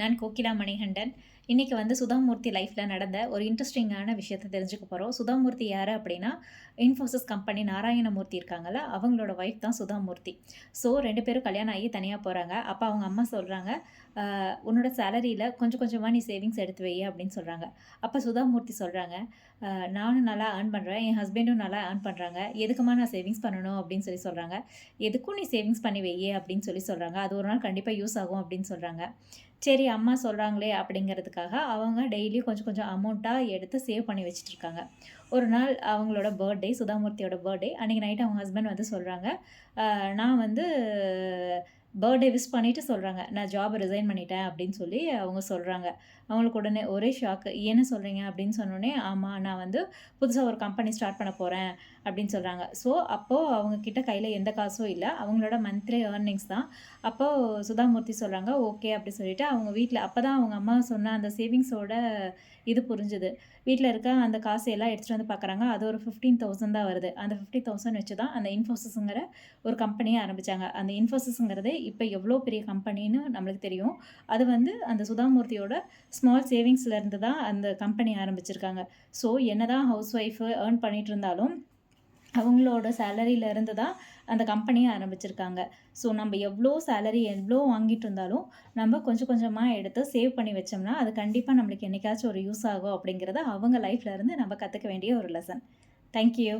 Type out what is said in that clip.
நான் கோகிலா மணிகண்டன். இன்றைக்கி வந்து சுதாமூர்த்தி லைஃப்பில் நடந்த ஒரு இன்ட்ரெஸ்டிங்கான விஷயத்தை தெரிஞ்சுக்க போகிறோம் சுதாமூர்த்தி யார் அப்படின்னா இன்ஃபோசிஸ் கம்பெனி நாராயணமூர்த்தி இருக்காங்கல்ல அவங்களோட ஒய்ஃப் தான் சுதாமூர்த்தி. ஸோ ரெண்டு பேரும் கல்யாணம் ஆகி தனியாக போகிறாங்க அப்போ அவங்க அம்மா சொல்கிறாங்க உன்னோட சேலரியில் கொஞ்சம் கொஞ்சமாக நீ சேவிங்ஸ் எடுத்து வை அப்படின்னு சொல்கிறாங்க அப்போ சுதாமூர்த்தி சொல்கிறாங்க நானும் நல்லா ஏர்ன் பண்ணுறேன் என் ஹஸ்பண்டும் நல்லா ஏர்ன் பண்ணுறாங்க எதுக்குமா நான் சேவிங்ஸ் பண்ணணும்? அப்படின்னு சொல்லி சொல்கிறாங்க எதுக்கும் நீ சேவிங்ஸ் பண்ணி வையே அப்படின்னு சொல்லி சொல்கிறாங்க அது ஒரு நாள் கண்டிப்பாக யூஸ் ஆகும் அப்படின்னு சொல்கிறாங்க சரி அம்மா சொல்கிறாங்களே அப்படிங்கிறதுக்காக அவங்க டெய்லி கொஞ்சம் கொஞ்சம் அமௌண்ட்டாக எடுத்து சேவ் பண்ணி வச்சுட்டு இருக்காங்க ஒரு நாள் அவங்களோட பர்த்டே சுதாமூர்த்தியோட பர்த்டே அன்றைக்கி நைட் அவங்க ஹஸ்பண்ட் வந்து சொல்கிறாங்க நான் வந்து பர்த்டே விஷ் பண்ணிவிட்டு சொல்கிறாங்க நான் ஜாப் ரிசைன் பண்ணிட்டேன் அப்படின்னு சொல்லி அவங்க சொல்கிறாங்க அவங்களுக்கு உடனே ஒரே ஷாக்கு என்ன சொல்கிறீங்க அப்படின்னு சொன்னோடனே ஆமாம் நான் வந்து புதுசாக ஒரு கம்பெனி ஸ்டார்ட் பண்ண போகிறேன் அப்படின்னு சொல்கிறாங்க ஸோ அப்போது அவங்கக்கிட்ட கையில் எந்த காசும் இல்லை. அவங்களோட மந்த்லி ஏர்னிங்ஸ் தான். அப்போது சுதாமூர்த்தி சொல்கிறாங்க ஓகே அப்படி சொல்லிவிட்டு அவங்க வீட்டில் அப்போ தான் அவங்க அம்மா சொன்ன அந்த சேவிங்ஸோட இது புரிஞ்சுது. வீட்டில் இருக்க அந்த காசு எல்லாம் எடுத்துகிட்டு வந்து பார்க்குறாங்க அது ஒரு ஃபிஃப்டீன் தௌசண்ட் தான் வருது. அந்த ஃபிஃப்டி தௌசண்ட் வச்சு தான் அந்த இன்ஃபோசிஸுங்கிற ஒரு கம்பெனியை ஆரம்பித்தாங்க அந்த இன்ஃபோசிஸுங்கிறது இப்போ எவ்வளோ பெரிய கம்பெனின்னு நம்மளுக்கு தெரியும். அது வந்து அந்த சுதாமூர்த்தியோட ஸ்மால் சேவிங்ஸ்லேருந்து தான் அந்த கம்பெனி ஆரம்பிச்சிருக்காங்க. ஸோ என்ன தான் ஹவுஸ் ஒய்ஃபு ஏர்ன் பண்ணிகிட்டு இருந்தாலும் அவங்களோட சேலரியிலேருந்து தான் அந்த கம்பெனியை ஆரம்பிச்சிருக்காங்க. ஸோ நம்ம எவ்வளோ சேலரி எவ்வளோ வாங்கிட்டு இருந்தாலும் நம்ம கொஞ்சம் கொஞ்சமாக எடுத்து சேவ் பண்ணி வச்சோம்னா அது கண்டிப்பாக நம்மளுக்கு என்றைக்காச்சும் ஒரு யூஸ் ஆகும் அப்படிங்கிறத அவங்க லைஃப்லேருந்து நம்ம கற்றுக்க வேண்டிய ஒரு லெசன் தேங்க்யூ